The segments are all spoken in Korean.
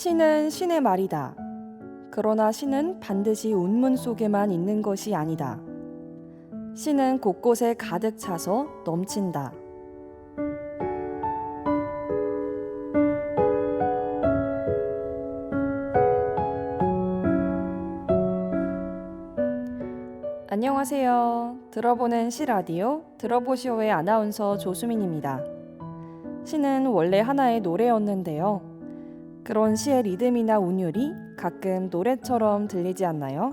신은 신의 말이다. 그러나 신은 반드시 운문 속에만 있는 것이 아니다. 신은 곳곳에 가득 차서 넘친다. 안녕하세요. 들어보는 시 라디오 들어보시오의 아나운서 조수민입니다. 시는 원래 하나의 노래였는데요. 그런 시의 리듬이나 운율이 가끔 노래처럼 들리지 않나요?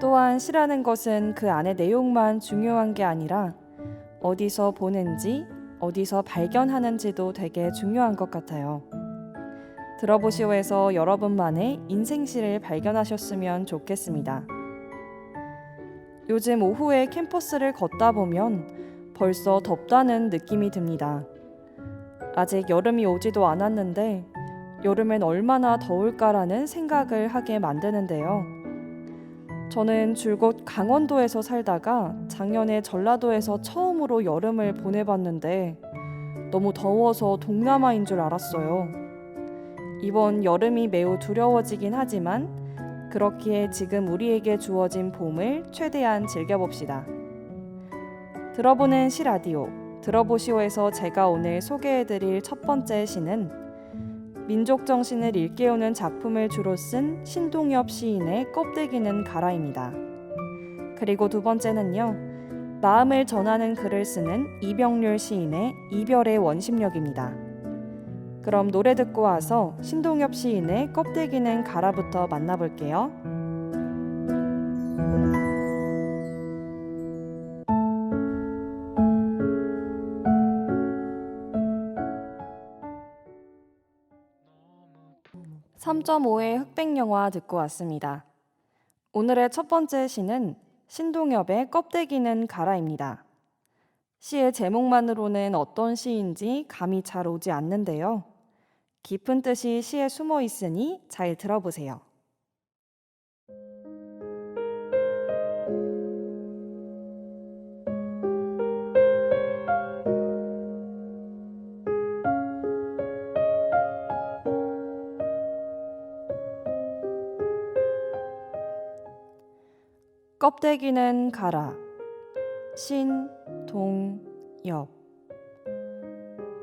또한 시라는 것은 그 안의 내용만 중요한 게 아니라 어디서 보는지, 어디서 발견하는지도 되게 중요한 것 같아요. 들어보시오에서 여러분만의 인생시를 발견하셨으면 좋겠습니다. 요즘 오후에 캠퍼스를 걷다 보면 벌써 덥다는 느낌이 듭니다. 아직 여름이 오지도 않았는데 여름엔 얼마나 더울까라는 생각을 하게 만드는데요. 저는 줄곧 강원도에서 살다가 작년에 전라도에서 처음으로 여름을 보내봤는데 너무 더워서 동남아인 줄 알았어요. 이번 여름이 매우 두려워지긴 하지만 그렇기에 지금 우리에게 주어진 봄을 최대한 즐겨봅시다. 들어보는 시 라디오 들어보시오에서 제가 오늘 소개해드릴 첫 번째 시는 민족 정신을 일깨우는 작품을 주로 쓴 신동엽 시인의 껍데기는 가라입니다. 그리고 두 번째는요. 마음을 전하는 글을 쓰는 이병률 시인의 이별의 원심력입니다. 그럼 노래 듣고 와서 신동엽 시인의 껍데기는 가라부터 만나볼게요. (3.5의) 흑백 영화 듣고 왔습니다. 오늘의 첫 번째 시는 신동엽의 껍데기는 가라입니다. 시의 제목만으로는 어떤 시인지 감이 잘 오지 않는데요. 깊은 뜻이 시에 숨어 있으니 잘 들어보세요. 껍데기는 가라. 신동엽.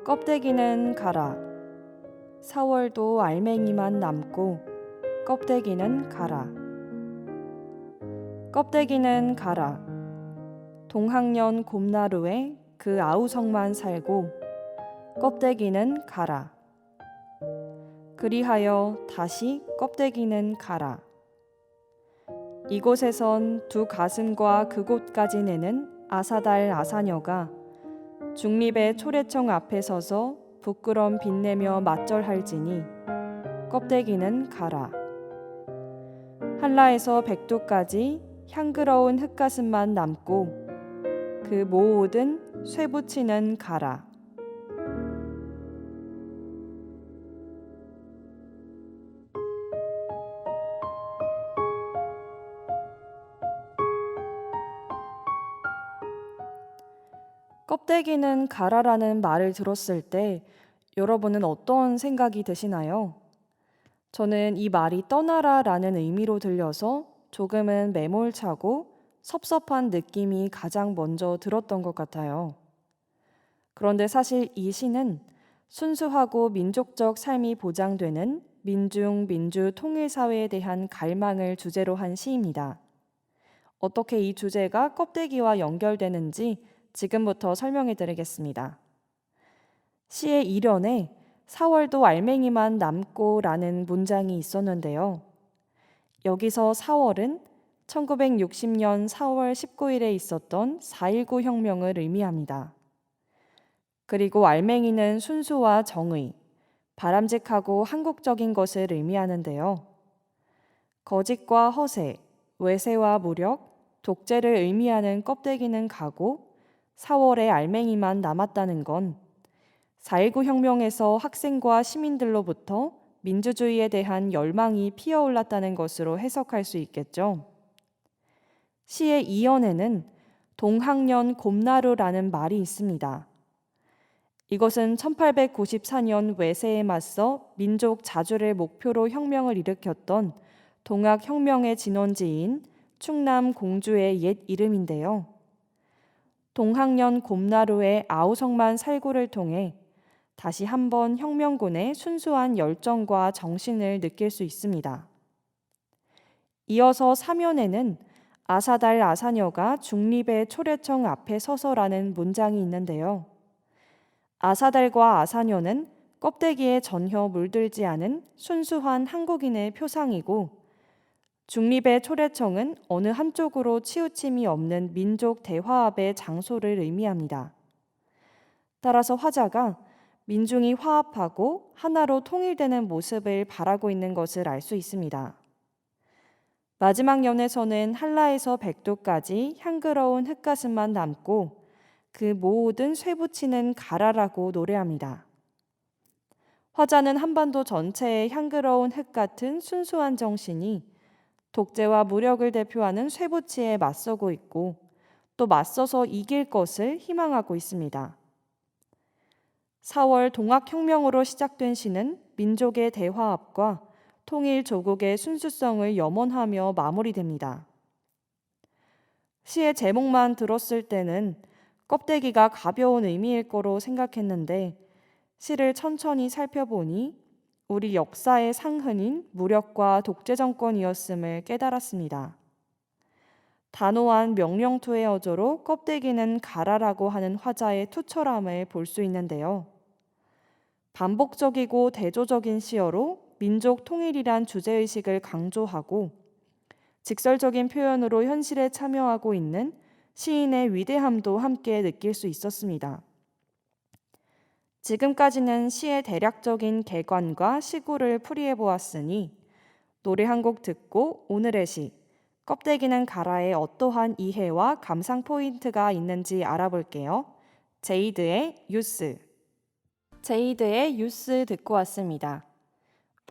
껍데기는 가라. 4월도 알맹이만 남고 껍데기는 가라. 껍데기는 가라. 동학년 곰나루에 그 아우성만 살고 껍데기는 가라. 그리하여 다시 껍데기는 가라. 이곳에선 두 가슴과 그곳까지 내는 아사달 아사녀가 중립의 초래청 앞에 서서 부끄럼 빛내며 맞절할지니 껍데기는 가라. 한라에서 백두까지 향그러운 흙가슴만 남고 그 모든 쇠붙이는 가라. 껍데기는 가라라는 말을 들었을 때 여러분은 어떤 생각이 드시나요? 저는 이 말이 떠나라라는 의미로 들려서 조금은 매몰차고 섭섭한 느낌이 가장 먼저 들었던 것 같아요. 그런데 사실 이 시는 순수하고 민족적 삶이 보장되는 민중 민주 통일 사회에 대한 갈망을 주제로 한 시입니다. 어떻게 이 주제가 껍데기와 연결되는지 지금부터 설명해 드리겠습니다. 시의 일연에 4월도 알맹이만 남고 라는 문장이 있었는데요. 여기서 4월은 1960년 4월 19일에 있었던 4.19 혁명을 의미합니다. 그리고 알맹이는 순수와 정의, 바람직하고 한국적인 것을 의미하는데요. 거짓과 허세, 외세와 무력, 독재를 의미하는 껍데기는 가고 4월에 알맹이만 남았다는 건 4.19 혁명에서 학생과 시민들로부터 민주주의에 대한 열망이 피어올랐다는 것으로 해석할 수 있겠죠. 시의 이연에는 동학년 곰나루라는 말이 있습니다. 이것은 1894년 외세에 맞서 민족 자주를 목표로 혁명을 일으켰던 동학혁명의 진원지인 충남 공주의 옛 이름인데요. 동학년 곰나루의 아우성만 살구를 통해 다시 한번 혁명군의 순수한 열정과 정신을 느낄 수 있습니다. 이어서 사면에는 아사달 아사녀가 중립의 초래청 앞에 서서라는 문장이 있는데요. 아사달과 아사녀는 껍데기에 전혀 물들지 않은 순수한 한국인의 표상이고 중립의 초래청은 어느 한쪽으로 치우침이 없는 민족 대화합의 장소를 의미합니다. 따라서 화자가 민중이 화합하고 하나로 통일되는 모습을 바라고 있는 것을 알 수 있습니다. 마지막 연에서는 한라에서 백도까지 향그러운 흙가슴만 남고 그 모든 쇠붙이는 가라라고 노래합니다. 화자는 한반도 전체의 향그러운 흙 같은 순수한 정신이 독재와 무력을 대표하는 쇠붙이에 맞서고 있고 또 맞서서 이길 것을 희망하고 있습니다. 4월 동학혁명으로 시작된 시는 민족의 대화합과 통일 조국의 순수성을 염원하며 마무리됩니다. 시의 제목만 들었을 때는 껍데기가 가벼운 의미일 거로 생각했는데 시를 천천히 살펴보니 우리 역사의 상흔인 무력과 독재 정권이었음을 깨달았습니다. 단호한 명령투의 어조로 껍데기는 가라라고 하는 화자의 투철함을 볼 수 있는데요. 반복적이고 대조적인 시어로 민족 통일이란 주제의식을 강조하고 직설적인 표현으로 현실에 참여하고 있는 시인의 위대함도 함께 느낄 수 있었습니다. 지금까지는 시의 대략적인 개관과 시구를 풀이해 보았으니 노래 한 곡 듣고 오늘의 시 껍데기는 가라에 어떠한 이해와 감상 포인트가 있는지 알아볼게요. 제이드의 유스 제이드의 유스 듣고 왔습니다.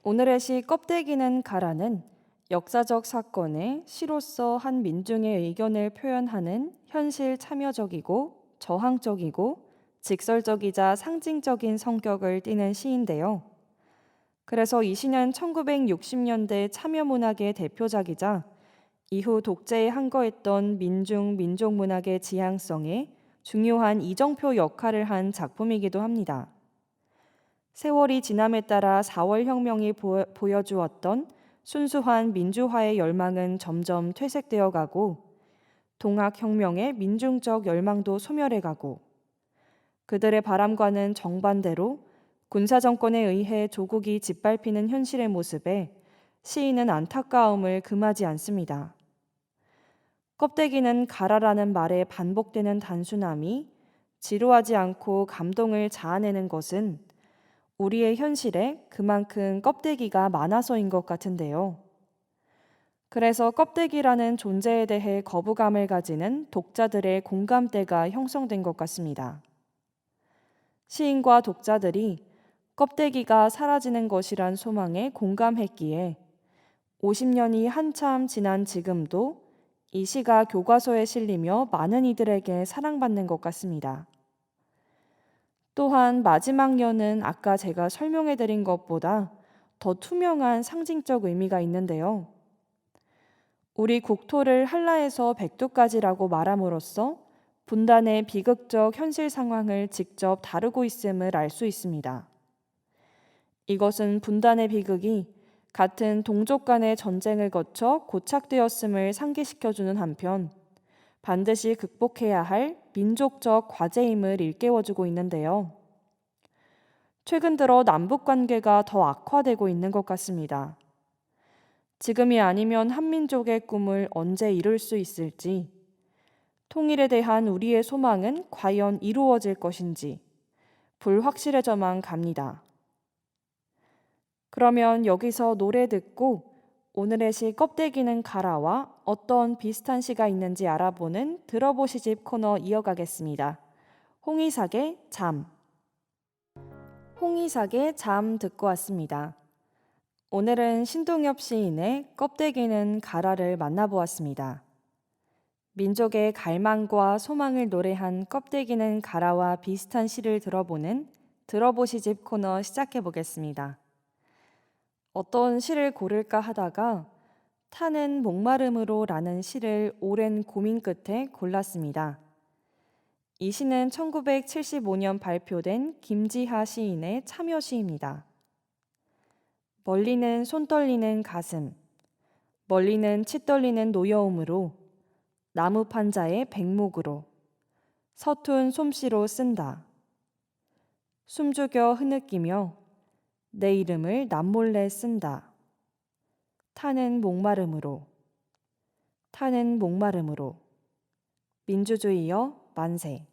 오늘의 시 껍데기는 가라는 역사적 사건에 시로서 한 민중의 의견을 표현하는 현실 참여적이고 저항적이고 직설적이자 상징적인 성격을 띠는 시인데요. 그래서 이 시는 1960년대 참여문학의 대표작이자 이후 독재에 항거했던 민중 민족 문학의 지향성에 중요한 이정표 역할을 한 작품이기도 합니다. 세월이 지남에 따라 4월 혁명이 보여 주었던 순수한 민주화의 열망은 점점 퇴색되어 가고 동학 혁명의 민중적 열망도 소멸해 가고 그들의 바람과는 정반대로 군사 정권에 의해 조국이 짓밟히는 현실의 모습에 시인은 안타까움을 금하지 않습니다. 껍데기는 가라라는 말에 반복되는 단순함이 지루하지 않고 감동을 자아내는 것은 우리의 현실에 그만큼 껍데기가 많아서인 것 같은데요. 그래서 껍데기라는 존재에 대해 거부감을 가지는 독자들의 공감대가 형성된 것 같습니다. 시인과 독자들이 껍데기가 사라지는 것이란 소망에 공감했기에 50년이 한참 지난 지금도 이 시가 교과서에 실리며 많은 이들에게 사랑받는 것 같습니다. 또한 마지막 년은 아까 제가 설명해 드린 것보다 더 투명한 상징적 의미가 있는데요. 우리 국토를 한라에서 백두까지라고 말함으로써 분단의 비극적 현실 상황을 직접 다루고 있음을 알 수 있습니다. 이것은 분단의 비극이 같은 동족 간의 전쟁을 거쳐 고착되었음을 상기시켜주는 한편 반드시 극복해야 할 민족적 과제임을 일깨워주고 있는데요. 최근 들어 남북 관계가 더 악화되고 있는 것 같습니다. 지금이 아니면 한민족의 꿈을 언제 이룰 수 있을지, 통일에 대한 우리의 소망은 과연 이루어질 것인지 불확실해져만 갑니다. 그러면 여기서 노래 듣고 오늘의 시 껍데기는 가라와 어떤 비슷한 시가 있는지 알아보는 들어보시집 코너 이어가겠습니다. 홍의삭의 잠. 홍의삭의 잠 듣고 왔습니다. 오늘은 신동엽 시인의 껍데기는 가라를 만나보았습니다. 민족의 갈망과 소망을 노래한 껍데기는 가라와 비슷한 시를 들어보는 들어보시 집 코너 시작해 보겠습니다. 어떤 시를 고를까 하다가 타는 목마름으로 라는 시를 오랜 고민 끝에 골랐습니다. 이 시는 1975년 발표된 김지하 시인의 참여 시입니다. 멀리는 손 떨리는 가슴, 멀리는 치 떨리는 노여움으로 나무 판자의 백목으로 서툰 솜씨로 쓴다. 숨죽여 흐느끼며 내 이름을 남몰래 쓴다. 타는 목마름으로 타는 목마름으로 민주주의여 만세.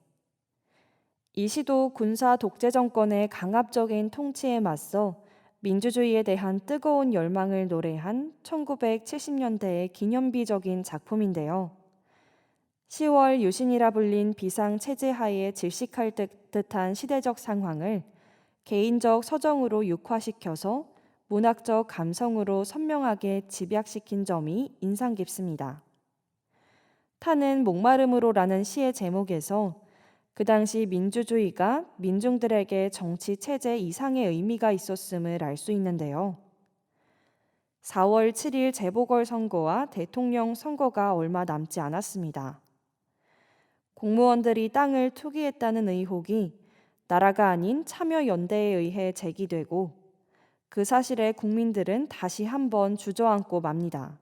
이 시도 군사 독재 정권의 강압적인 통치에 맞서 민주주의에 대한 뜨거운 열망을 노래한 1970년대의 기념비적인 작품인데요. 10월 유신이라 불린 비상 체제 하에 질식할 듯한 시대적 상황을 개인적 서정으로 육화시켜서 문학적 감성으로 선명하게 집약시킨 점이 인상 깊습니다. 타는 목마름으로라는 시의 제목에서 그 당시 민주주의가 민중들에게 정치 체제 이상의 의미가 있었음을 알 수 있는데요. 4월 7일 재보궐 선거와 대통령 선거가 얼마 남지 않았습니다. 공무원들이 땅을 투기했다는 의혹이 나라가 아닌 참여연대에 의해 제기되고 그 사실에 국민들은 다시 한번 주저앉고 맙니다.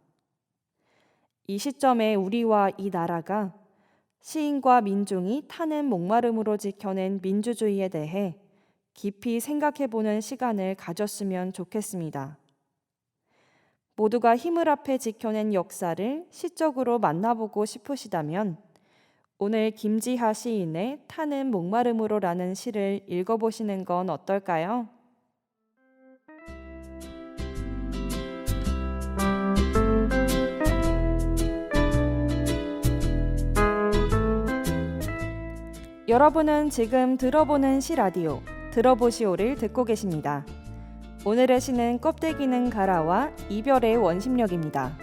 이 시점에 우리와 이 나라가 시인과 민중이 타는 목마름으로 지켜낸 민주주의에 대해 깊이 생각해 보는 시간을 가졌으면 좋겠습니다. 모두가 힘을 앞에 지켜낸 역사를 시적으로 만나보고 싶으시다면 오늘 김지하 시인의 타는 목마름으로라는 시를 읽어보시는 건 어떨까요? 여러분은 지금 들어보는 시 라디오 들어보시오를 듣고 계십니다. 오늘의 시는 껍데기는 가라와 이별의 원심력입니다.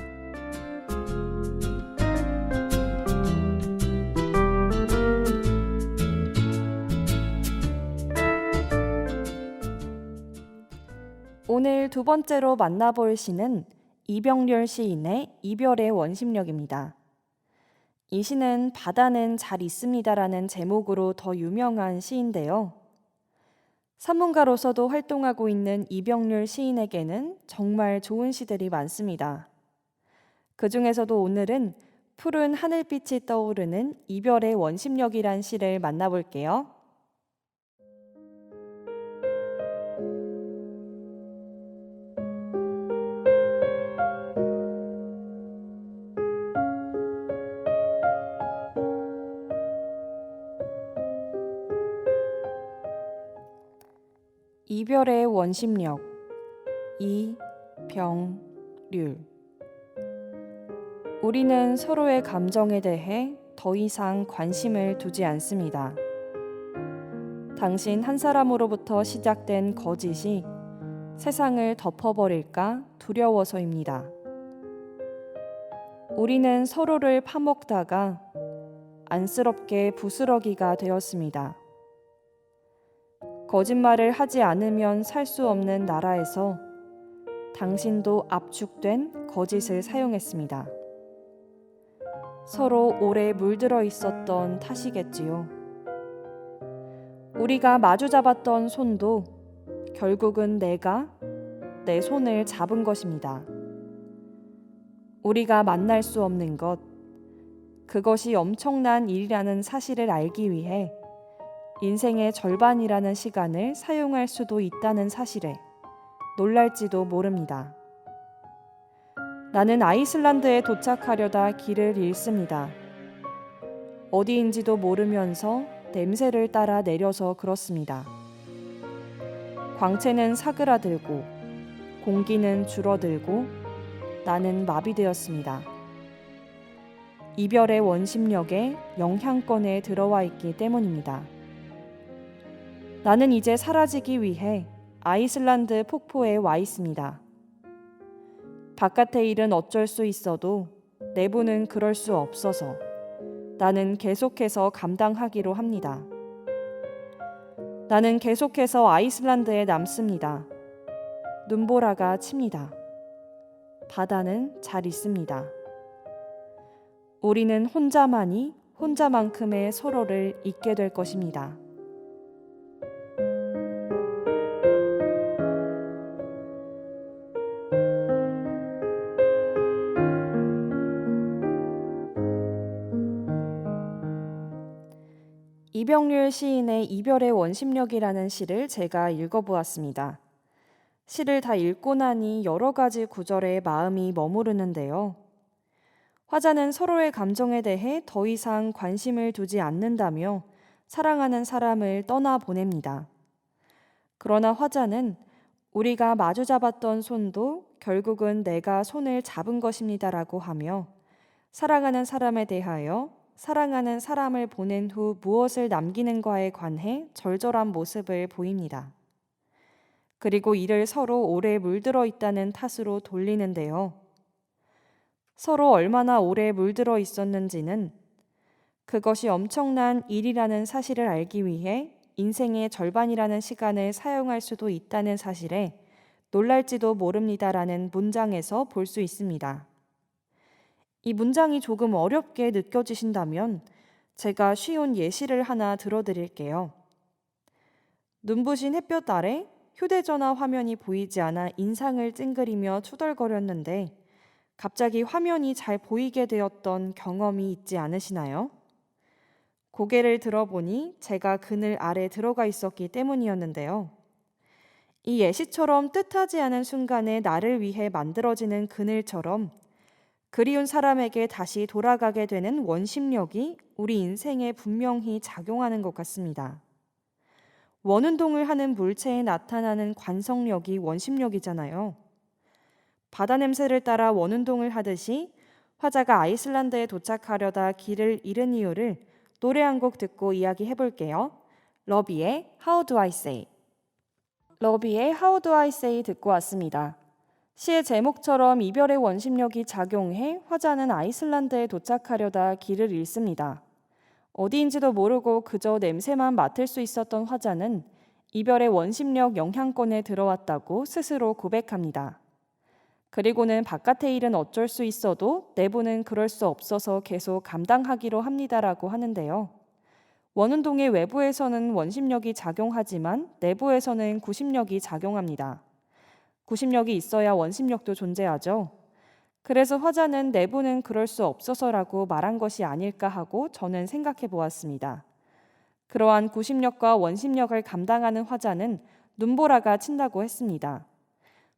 두 번째로 만나볼 시는 이병렬 시인의 이별의 원심력입니다. 이 시는 바다는 잘 있습니다라는 제목으로 더 유명한 시인데요. 산문가로서도 활동하고 있는 이병률 시인에게는 정말 좋은 시들이 많습니다. 그 중에서도 오늘은 푸른 하늘빛이 떠오르는 이별의 원심력이란 시를 만나볼게요. 이별의 원심력 이병률 우리는 서로의 감정에 대해 더 이상 관심을 두지 않습니다. 당신 한 사람으로부터 시작된 거짓이 세상을 덮어버릴까 두려워서입니다. 우리는 서로를 파먹다가 안쓰럽게 부스러기가 되었습니다. 거짓말을 하지 않으면 살 수 없는 나라에서 당신도 압축된 거짓을 사용했습니다. 서로 오래 물들어 있었던 탓이겠지요. 우리가 마주 잡았던 손도 결국은 내가 내 손을 잡은 것입니다. 우리가 만날 수 없는 것, 그것이 엄청난 일이라는 사실을 알기 위해 인생의 절반이라는 시간을 사용할 수도 있다는 사실에 놀랄지도 모릅니다. 나는 아이슬란드에 도착하려다 길을 잃습니다. 어디인지도 모르면서 냄새를 따라 내려서 그렇습니다. 광채는 사그라들고 공기는 줄어들고 나는 마비되었습니다. 이별의 원심력에 영향권에 들어와 있기 때문입니다. 나는 이제 사라지기 위해 아이슬란드 폭포에 와 있습니다. 바깥의 일은 어쩔 수 있어도 내부는 그럴 수 없어서 나는 계속해서 감당하기로 합니다. 나는 계속해서 아이슬란드에 남습니다. 눈보라가 칩니다. 바다는 잘 있습니다. 우리는 혼자만이 혼자만큼의 서로를 잊게 될 것입니다. 이병률 시인의 이별의 원심력이라는 시를 제가 읽어보았습니다. 시를 다 읽고 나니 여러 가지 구절에 마음이 머무르는데요. 화자는 서로의 감정에 대해 더 이상 관심을 두지 않는다며 사랑하는 사람을 떠나 보냅니다. 그러나 화자는 우리가 마주 잡았던 손도 결국은 내가 손을 잡은 것입니다라고 하며 사랑하는 사람에 대하여 사랑하는 사람을 보낸 후 무엇을 남기는가에 관해 절절한 모습을 보입니다. 그리고 이를 서로 오래 물들어 있다는 탓으로 돌리는데요. 서로 얼마나 오래 물들어 있었는지는 그것이 엄청난 일이라는 사실을 알기 위해 인생의 절반이라는 시간을 사용할 수도 있다는 사실에 놀랄지도 모릅니다라는 문장에서 볼 수 있습니다. 이 문장이 조금 어렵게 느껴지신다면 제가 쉬운 예시를 하나 들어드릴게요. 눈부신 햇볕 아래 휴대전화 화면이 보이지 않아 인상을 찡그리며 투덜거렸는데 갑자기 화면이 잘 보이게 되었던 경험이 있지 않으시나요? 고개를 들어보니 제가 그늘 아래 들어가 있었기 때문이었는데요. 이 예시처럼 뜻하지 않은 순간에 나를 위해 만들어지는 그늘처럼 그리운 사람에게 다시 돌아가게 되는 원심력이 우리 인생에 분명히 작용하는 것 같습니다. 원운동을 하는 물체에 나타나는 관성력이 원심력이잖아요. 바다 냄새를 따라 원운동을 하듯이 화자가 아이슬란드에 도착하려다 길을 잃은 이유를 노래 한 곡 듣고 이야기해 볼게요. 러비의 How Do I Say. 러비의 How Do I Say 듣고 왔습니다. 시의 제목처럼 이별의 원심력이 작용해 화자는 아이슬란드에 도착하려다 길을 잃습니다. 어디인지도 모르고 그저 냄새만 맡을 수 있었던 화자는 이별의 원심력 영향권에 들어왔다고 스스로 고백합니다. 그리고는 바깥의 일은 어쩔 수 있어도 내부는 그럴 수 없어서 계속 감당하기로 합니다라고 하는데요. 원운동의 외부에서는 원심력이 작용하지만 내부에서는 구심력이 작용합니다. 구심력이 있어야 원심력도 존재하죠. 그래서 화자는 내부는 그럴 수 없어서라고 말한 것이 아닐까 하고 저는 생각해 보았습니다. 그러한 구심력과 원심력을 감당하는 화자는 눈보라가 친다고 했습니다.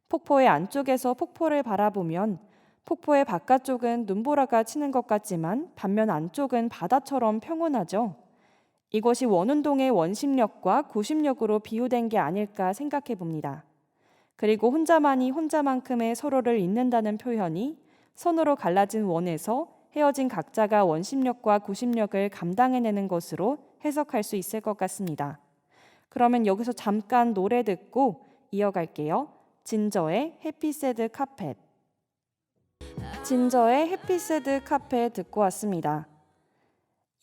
폭포의 안쪽에서 폭포를 바라보면 폭포의 바깥쪽은 눈보라가 치는 것 같지만 반면 안쪽은 바다처럼 평온하죠. 이것이 원운동의 원심력과 구심력으로 비유된 게 아닐까 생각해 봅니다. 그리고 혼자만이 혼자만큼의 서로를 잇는다는 표현이 선으로 갈라진 원에서 헤어진 각자가 원심력과 구심력을 감당해내는 것으로 해석할 수 있을 것 같습니다. 그러면 여기서 잠깐 노래 듣고 이어갈게요. 진저의 해피새드 카펫 진저의 해피새드 카펫 듣고 왔습니다.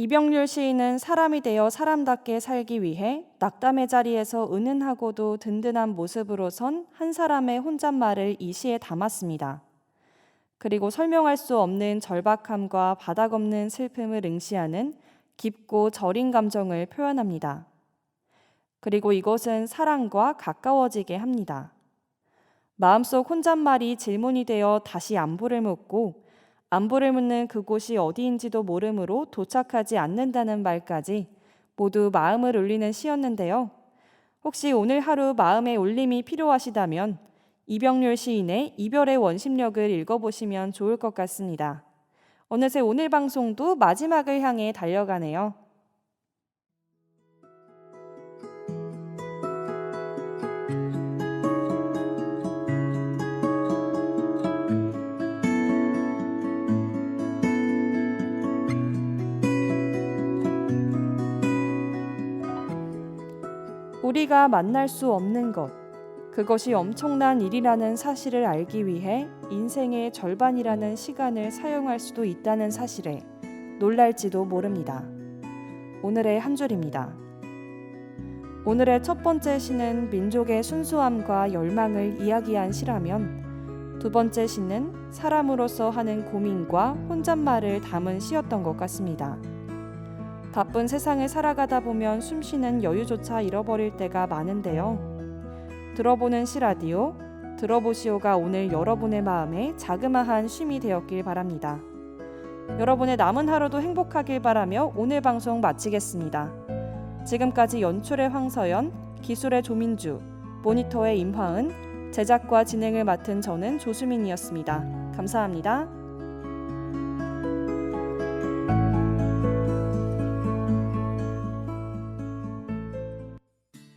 이병률 시인은 사람이 되어 사람답게 살기 위해 낙담의 자리에서 은은하고도 든든한 모습으로 선 한 사람의 혼잣말을 이 시에 담았습니다. 그리고 설명할 수 없는 절박함과 바닥 없는 슬픔을 응시하는 깊고 저린 감정을 표현합니다. 그리고 이것은 사랑과 가까워지게 합니다. 마음속 혼잣말이 질문이 되어 다시 안부를 묻고 안부를 묻는 그곳이 어디인지도 모르므로 도착하지 않는다는 말까지 모두 마음을 울리는 시였는데요. 혹시 오늘 하루 마음의 울림이 필요하시다면 이병률 시인의 이별의 원심력을 읽어보시면 좋을 것 같습니다. 어느새 오늘 방송도 마지막을 향해 달려가네요. 우리가 만날 수 없는 것, 그것이 엄청난 일이라는 사실을 알기 위해 인생의 절반이라는 시간을 사용할 수도 있다는 사실에 놀랄지도 모릅니다. 오늘의 한 줄입니다. 오늘의 첫 번째 시는 민족의 순수함과 열망을 이야기한 시라면 두 번째 시는 사람으로서 하는 고민과 혼잣말을 담은 시였던 것 같습니다. 바쁜 세상을 살아가다 보면 숨 쉬는 여유조차 잃어버릴 때가 많은데요. 들어보는 시라디오, 들어보시오가 오늘 여러분의 마음에 자그마한 쉼이 되었길 바랍니다. 여러분의 남은 하루도 행복하길 바라며 오늘 방송 마치겠습니다. 지금까지 연출의 황서연, 기술의 조민주, 모니터의 임화은, 제작과 진행을 맡은 저는 조수민이었습니다. 감사합니다.